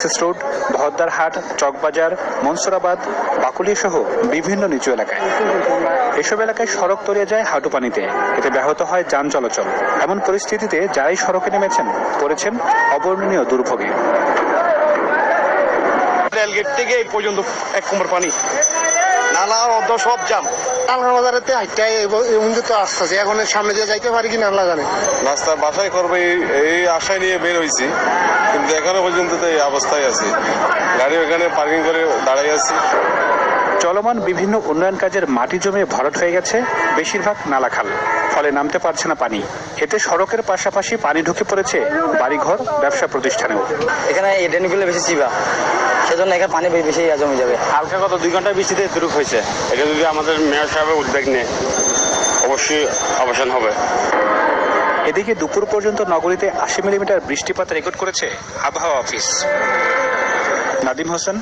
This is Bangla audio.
এক্সেস রোড ভদ্দারহাট চকবাজার, মনসুরাবাদ, বাকুলিয়া সহ বিভিন্ন নিচু এলাকায়। এসব এলাকায় সড়ক তলিয়ে যায় হাঁটু পানিতে। এতে ব্যাহত হয় যান চলাচল। এমন পরিস্থিতিতে যারাই সড়কে নেমেছেন, পড়েছেন অবর্ণনীয় দুর্ভোগে। রেলগেট থেকে এই পর্যন্ত এক কোমর পানি। নালা অর্ধ সব জাম টালগা বাজারেতে হাইটাই এমন তো আসতেছে এখন সামনে দিয়ে যাইতে পারি কিনা আল্লাহ জানে। নাস্তা বাসায় করবে এই- এই আশায় নিয়ে বের হয়েছি কিন্তু এখনও পর্যন্ত তো এই অবস্থায় আছি। গাড়ি ওখানে পার্কিং করে দাঁড়াই আছি। চলমান বিভিন্ন উন্নয়ন কাজের মাটি জমে ভরাট হয়ে গেছে বেশিরভাগ নালাখাল ফলে নামতে পারছে না পানি। এতে সড়কের পাশাপাশি পানি ঢুকে পড়েছে বাড়িঘর ব্যবসা প্রতিষ্ঠানেও। এখানে এই ড্রেনগুলো বেশি চিবা সেজন্য এখানে পানি বেশি জমে যাবে। হালকা কত দুই ঘণ্টা বৃষ্টিতে শুরু হয়েছে। এটা যদি আমাদের মেয়র সাহেবের উদ্বেগ নেয় অবশ্যই অবসান হবে। এদিকে দুপুর পর্যন্ত নগরীতে আশি মিলিমিটার বৃষ্টিপাত রেকর্ড করেছে আবহাওয়া অফিস। নাদিম হোসেন